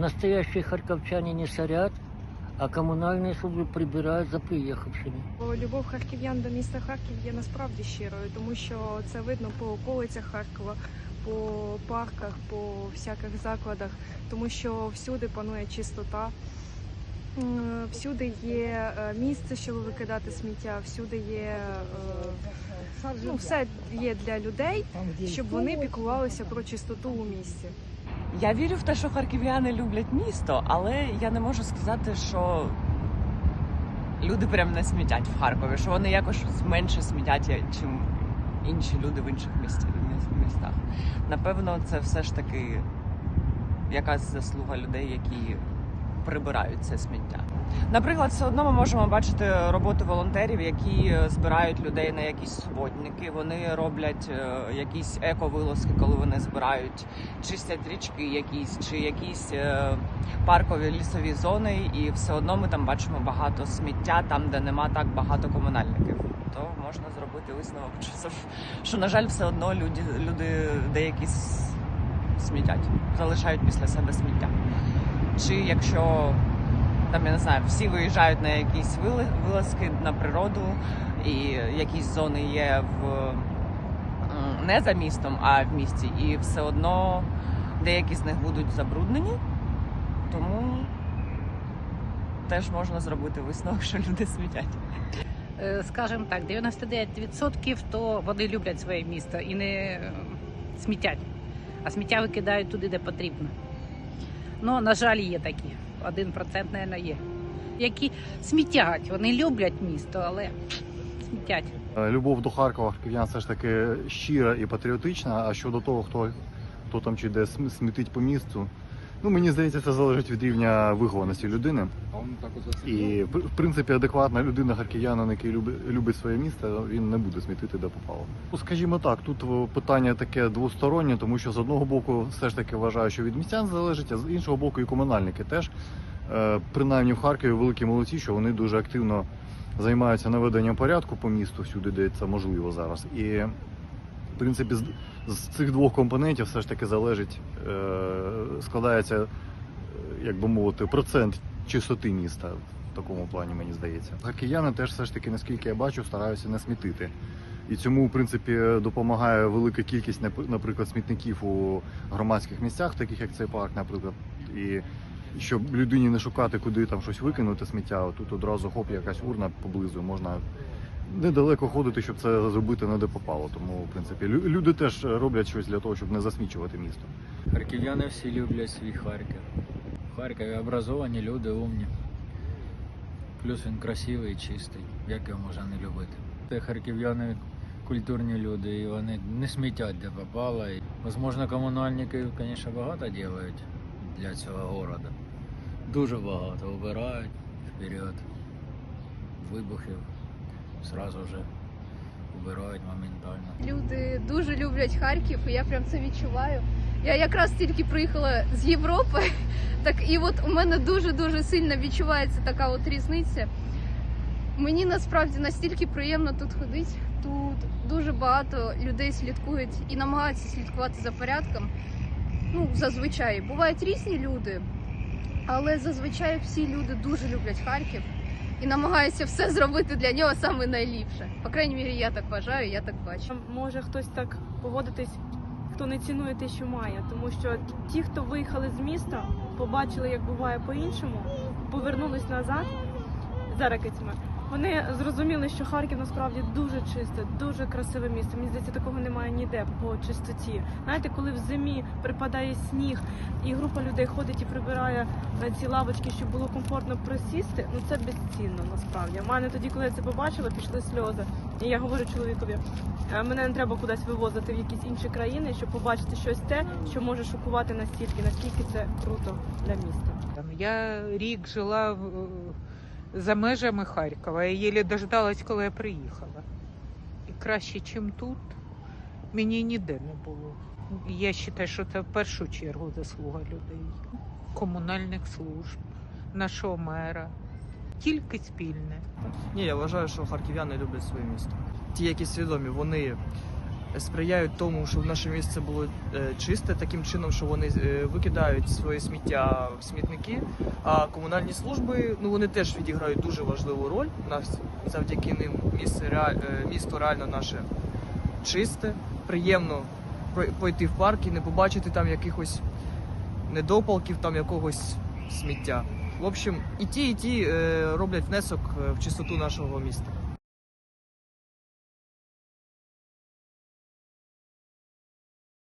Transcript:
настоящие харьковчане не сорят, а коммунальные службы прибирают за приехавшими. Бо Любов харків'ян до міста Харків є насправді щирою, тому що це видно по околицях Харкова, по парках, по всяких закладах, тому що всюди панує чистота. Всюди є е, місце, щоб викидати сміття, всюди є е, ну, все є для людей, щоб вони піклувалися про чистоту у місті. Я вірю в те, що харків'яни люблять місто, але я не можу сказати, що люди прям не смітять в Харкові, що вони якось менше смітять, ніж інші люди в інших містах. Напевно, це все ж таки якась заслуга людей, які прибирають це сміття. Наприклад, все одно ми можемо бачити роботу волонтерів, які е, збирають людей на якісь суботники. Вони роблять е, якісь еко-вилазки, коли вони збирають, чистять річки, якісь чи якісь е, паркові лісові зони, і все одно ми там бачимо багато сміття, там, де нема так багато комунальників. То можна зробити висновок, що на жаль, все одно люди, люди деякі смітять, залишають після себе сміття. Чи якщо там я не знаю, всі виїжджають на якісь вилазки на природу, і якісь зони є в не за містом, а в місті, і все одно деякі з них будуть забруднені, тому теж можна зробити висновок, що люди смітять. Е, скажімо так, 99% то вони люблять своє місто і не е, смітять, а сміття викидають туди, де потрібно. Ну, на жаль, є такі. 1% мабуть, є. Які смітять, вони люблять місто, але смітять. Е, Любов до Харкова харків'ян все ж таки щира і патріотична. А щодо того, хто, хто там чи де смітить по місту, ну мені здається, це залежить від рівня вихованості людини. І в принципі адекватна людина харків'янин, який любить, своє місто, він не буде смітити де попало. Ну, скажімо так, тут питання таке двостороннє, тому що з одного боку, все ж таки вважаю, що від містян залежить, а з іншого боку, і комунальники теж. Е, Принаймні в Харкові великі молодці, що вони дуже активно займаються наведенням порядку по місту всюди, де це можливо зараз. І принципі з, з цих двох компонентів все ж таки залежить, е, складається, е, як би мовити, процент чистоти міста. В такому плані мені здається. Харків'яни теж все ж таки, наскільки я бачу, стараються не смітити. І цьому, в принципі, допомагає велика кількість, наприклад, смітників у громадських місцях, таких як цей парк, наприклад. І щоб людині не шукати, куди там щось викинути сміття, тут одразу хоп, якась урна поблизу, можна недалеко ходити, щоб це зробити не де попало. Тому, в принципі, люди теж роблять щось для того, щоб не засмічувати місто. Харків'яни всі люблять свій Харків. В Харкові образовані люди, умні. Плюс він красивий і чистий. Як його можна не любити? Те харків'яни культурні люди, і вони не смітять де попало. І, Возможно, комунальники, звісно, багато роблять для цього міста. Дуже багато. Убирають вперед. Вибухів. Сразу вже убирають моментально. Люди дуже люблять Харків, і я прям це відчуваю. Я якраз тільки приїхала з Європи, так і от у мене дуже дуже сильно відчувається така от різниця. Мені насправді настільки приємно тут ходити. Тут дуже багато людей слідкують і намагаються слідкувати за порядком. Ну, зазвичай бувають різні люди, але зазвичай всі люди дуже люблять Харків і намагаюся все зробити для нього саме найліпше. По крайній мірі, я так вважаю, я так бачу. Може хтось так поводитись, хто не цінує те, що має, тому що ті, хто виїхали з міста, побачили, як буває по-іншому, повернулись назад за ракетями. Вони зрозуміли, що Харків насправді дуже чисте, дуже красиве місто. Мені здається, такого немає ніде по чистоті. Знаєте, коли в зимі припадає сніг, і група людей ходить і прибирає на ці лавочки, щоб було комфортно присісти, ну це безцінно насправді. У мене тоді, коли я це побачила, пішли сльози. І я говорю чоловікові, «Е, мене не треба кудись вивозити в якісь інші країни, щоб побачити щось те, що може шокувати настільки, наскільки це круто для міста. Я рік жила в, за межами Харкова і єлі дождалась, коли я приїхала. І краще, ніж тут, мені ніде не було. Я вважаю, що це в першу чергу заслуга людей, комунальних служб, нашого мера. Тільки спільне. Ні, я вважаю, що харків'яни люблять своє місто. Ті, які свідомі, вони сприяють тому, щоб наше місце було е, чисте, таким чином, що вони е, викидають своє сміття в смітники. А комунальні служби ну вони теж відіграють дуже важливу роль. У нас завдяки ним місце е, місто реально наше чисте, приємно пойти в парк і не побачити там якихось недопалків, там якогось сміття. В общем, і ті, і ті роблять внесок в чистоту нашого міста.